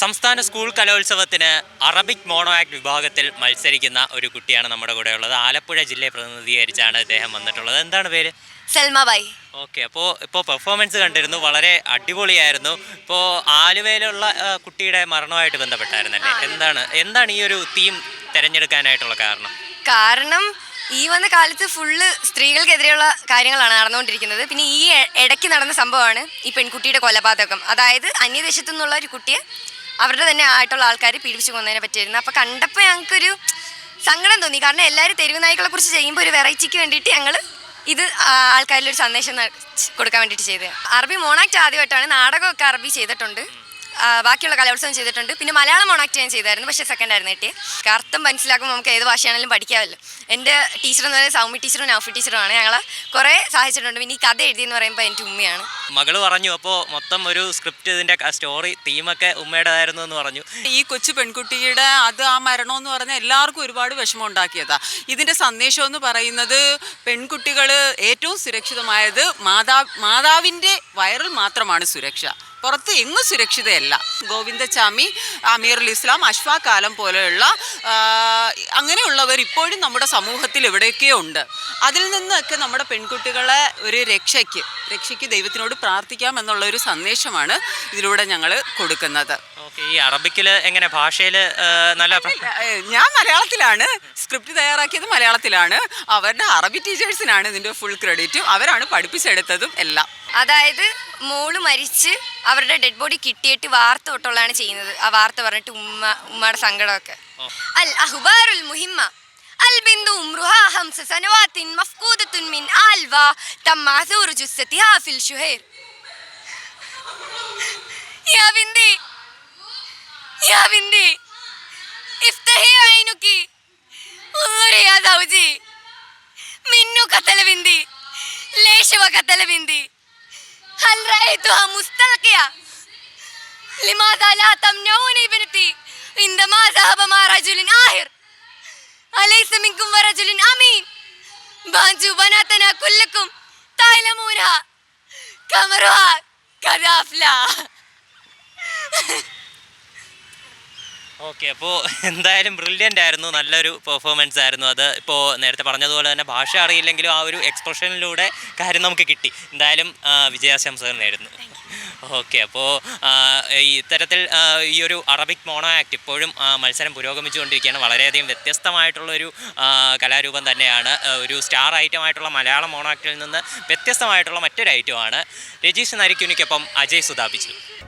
സംസ്ഥാന സ്കൂൾ കലോത്സവത്തിന് Arabic mono act വിഭാഗത്തിൽ മത്സരിക്കുന്ന ഒരു കുട്ടിയാണ് നമ്മുടെ കൂടെ ഉള്ളത് ആലപ്പുഴ ജില്ലയെ പ്രതിനിധീകരിച്ചാണ് അദ്ദേഹം വന്നിട്ടുള്ളത്. എന്താണ് പേര്? സൽമ ബായ്. ഓക്കെ അപ്പോൾ ഇപ്പോൾ പെർഫോമൻസ് കണ്ടിരുന്നു. വളരെ അടിപൊളിയായിരുന്നു. ഇപ്പോൾ ആലുവയിലുള്ള കുട്ടിയുടെ മരണവുമായിട്ട് ബന്ധപ്പെട്ടായിരുന്നല്ലേ? എന്താണ് എന്താണ് ഈ ഒരു തീം തിരഞ്ഞെടുക്കാനായിട്ടുള്ള കാരണം? കാരണം ഈ വന്ന കാലത്ത് ഫുള്ള് സ്ത്രീകൾക്കെതിരെയുള്ള കാര്യങ്ങളാണ് നടന്നുകൊണ്ടിരിക്കുന്നത്. പിന്നെ ഈ ഇടയ്ക്ക് നടന്ന സംഭവമാണ് ഈ പെൺകുട്ടിയുടെ കൊലപാതകം. അതായത് അന്യദേശത്തു നിന്നുള്ള ഒരു കുട്ടിയെ അവരുടെ തന്നെ ആയിട്ടുള്ള ആൾക്കാർ പീഡിപ്പിച്ചു കൊന്നതിനെ പറ്റിയിരുന്നു അപ്പോൾ കണ്ടപ്പോൾ ഞങ്ങൾക്കൊരു സങ്കടം തോന്നി. കാരണം എല്ലാവരും തെരുവ് നായ്ക്കളെ കുറിച്ച് ചെയ്യുമ്പോൾ ഒരു വെറൈറ്റിക്ക് വേണ്ടിയിട്ട് ഞങ്ങൾ ഇത് ആൾക്കാരിലൊരു സന്ദേശം കൊടുക്കാൻ വേണ്ടിയിട്ട് ചെയ്തത് അറബി മോണാക്ട് ആദ്യമായിട്ടാണ് നാടകമൊക്കെ അറബി ചെയ്തിട്ടുണ്ട്. ബാക്കിയുള്ള കലോത്സവം ചെയ്തിട്ടുണ്ട്. പിന്നെ മലയാളം മോണാക്ട് ഞാൻ ചെയ്തായിരുന്നു പക്ഷേ സെക്കൻഡ് ആയിരുന്നു കിട്ടിയത് അർത്ഥം മനസ്സിലാക്കുമ്പോൾ നമുക്ക് ഏത് ഭാഷയാണെങ്കിലും പഠിക്കാമല്ലോ. എന്റെ ടീച്ചർ എന്ന് പറയുന്നത് സൗമ്യ ടീച്ചറും നൗഫി ടീച്ചറുമാണ് ഞങ്ങൾ കുറേ സഹായിച്ചിട്ടുണ്ട്. പിന്നെ ഈ കഥ എഴുതിയെന്ന് പറയുമ്പോൾ എന്റെ ഉമ്മയാണ്. മകൾ പറഞ്ഞു അപ്പോൾ മൊത്തം ഒരു സ്ക്രിപ്റ്റ് ഇതിന്റെ സ്റ്റോറി തീമൊക്കെ ഉമ്മയുടേതായിരുന്നു എന്ന് പറഞ്ഞു. ഈ കൊച്ചു പെൺകുട്ടിയുടെ അത് ആ മരണം എന്ന് പറഞ്ഞാൽ എല്ലാവർക്കും ഒരുപാട് വിഷമം ഉണ്ടാക്കിയതാ. ഇതിന്റെ സന്ദേശം എന്ന് പറയുന്നത് പെൺകുട്ടികൾ ഏറ്റവും സുരക്ഷിതമായത് മാതാ മാതാവിന്റെ വയറിൽ മാത്രമാണ് സുരക്ഷ. പുറത്ത് എങ്ങും സുരക്ഷിതയല്ല. ഗോവിന്ദചാമി അമീറുൽ ഇസ്ലാം അഷ്ഫാ കാലം പോലെയുള്ള അങ്ങനെയുള്ളവർ ഇപ്പോഴും നമ്മുടെ സമൂഹത്തിൽ എവിടെയൊക്കെയോ ഉണ്ട്. അതിൽ നിന്നൊക്കെ നമ്മുടെ പെൺകുട്ടികളെ ഒരു രക്ഷയ്ക്ക് രക്ഷയ്ക്ക് ദൈവത്തിനോട് പ്രാർത്ഥിക്കാം എന്നുള്ള ഒരു സന്ദേശമാണ് ഇതിലൂടെ ഞങ്ങൾ കൊടുക്കുന്നത്. ഓക്കെ ഈ അറബിക്കിൽ എങ്ങനെ ഭാഷയിൽ നല്ല പ്ര- ഏ, ഞാൻ മലയാളത്തിലാണ് സ്ക്രിപ്റ്റ് തയ്യാറാക്കിയത് മലയാളത്തിലാണ് അവരുടെ അറബി ടീച്ചേഴ്സിനാണ് ഇതിൻ്റെ ഫുൾ ക്രെഡിറ്റും അവരാണ് പഠിപ്പിച്ചെടുത്തതും എല്ലാം അതായത് മോള് മരിച്ച് അവരുടെ ഡെഡ് ബോഡി കിട്ടിയിട്ട് വാർത്ത തൊട്ടുള്ളതാണ് ചെയ്യുന്നത് ആ വാർത്ത പറഞ്ഞിട്ട് ഉമ്മ ഉമ്മയുടെ സങ്കടമൊക്കെ അൽ അഹ്ബാറുൽ മുഹിമ്മ البنت عمرها خمس سنوات مفقودة من آلفا تم عثور جثتها في الشهير يا بنتي يا بنتي افتحي عينك انظري يا زوجي منو قتل بنتي ليش وقتل بنتي هل رأيتها مستلقية لماذا لا تمنعوني بنتي عندما ذهب مع رجل آخر أليس منكم ورجل أمين بانجوا بناتنا كلكم تعلمونها كمرها كذافلا ഓക്കെ അപ്പോൾ എന്തായാലും ബ്രില്യന്റ് ആയിരുന്നു. നല്ലൊരു പെർഫോമൻസ് ആയിരുന്നു അത്. ഇപ്പോൾ നേരത്തെ പറഞ്ഞതുപോലെ തന്നെ ഭാഷ അറിയില്ലെങ്കിലും ആ ഒരു എക്സ്പ്രഷനിലൂടെ കാര്യം നമുക്ക് കിട്ടി. എന്തായാലും വിജയാശംസകൾ നേരുന്നു. ഓക്കെ അപ്പോൾ ഈ ഇത്തരത്തിൽ ഈ ഒരു അറബിക് മോണോ ആക്ട് ഇപ്പോഴും മത്സരം പുരോഗമിച്ചുകൊണ്ടിരിക്കുകയാണ്. വളരെയധികം വ്യത്യസ്തമായിട്ടുള്ളൊരു കലാരൂപം തന്നെയാണ്. ഒരു സ്റ്റാർ ഐറ്റമായിട്ടുള്ള മലയാളം മോണോ ആക്ടിൽ നിന്ന് വ്യത്യസ്തമായിട്ടുള്ള മറ്റൊരു ഐറ്റമാണ് രജീഷ് നരിക്കുനിക്കൊപ്പം അജയ് സുതാപിച്ചു